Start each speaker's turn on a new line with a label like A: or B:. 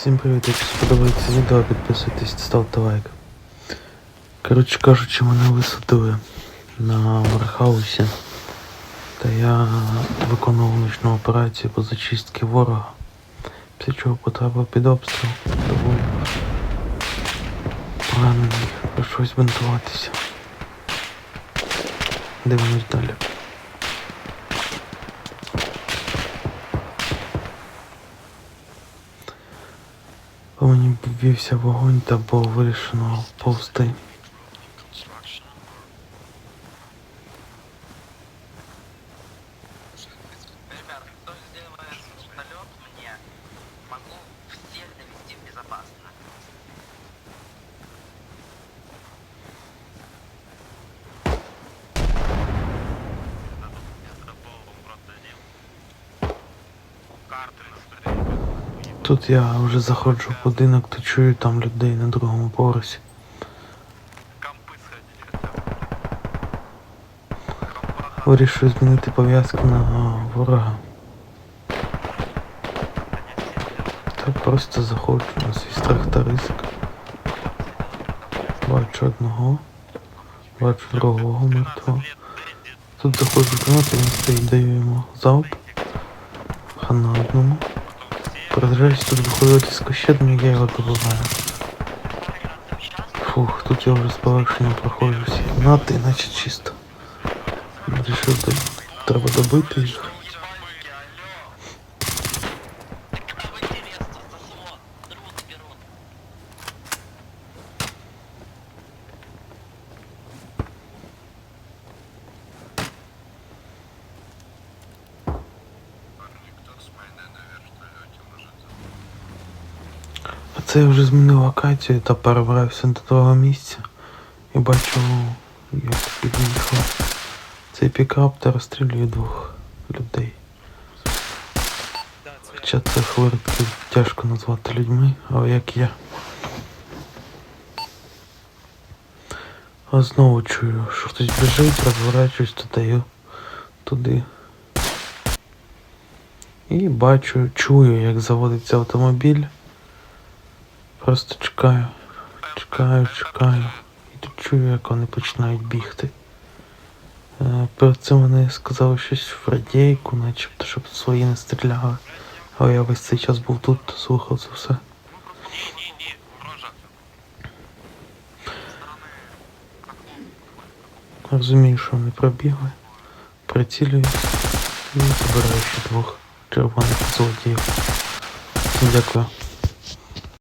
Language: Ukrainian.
A: Всім привіт, якщо сподобається відео, підписуйтесь та ставте лайк. Коротше кажучи, мене висадили на Мархаусі. Та я виконував нічну операцію по зачистці ворога. Після чого потрапив під обстріл, то був поранений, прийшлось бинтуватися. Дивимось далі. По вогонь та було вирішено повсти.
B: Ребят, кто сделает
A: Тут я вже заходжу в будинок, то чую там людей на другому поверсі. Вирішую змінити пов'язку на ворога. Та просто заходжу на свій страх та ризик. Бачу одного, бачу другого мертвого. Тут заходжу в кімнату, він стоїть, даю йому залп. Хана одному. Продовжуюсь тут виходити з кощетом, я його добиваю. Фух, тут я вже з полегшенням проходжу всі кімнати, наче чисто. Рішив, до... треба добити їх. Це я вже змінив локацію та перебрався до того місця і бачу, як під'їхав цей пікап та розстрілює двох людей. Хоча це хвилинки тяжко назвати людьми, але як я. А знову чую, що хтось біжить, розворачуюсь, додаю туди. І бачу, чую, як заводиться автомобіль. Просто чекаю, чекаю, чекаю. І тут чую, як вони починають бігти. Е, Перед цим вони сказали щось в радійку, начебто, щоб свої не стріляли. Але я весь цей час був тут, слухав це все. Розумію, що вони пробігли, прицілююсь і забираю ще двох червоних злодіїв. Дякую.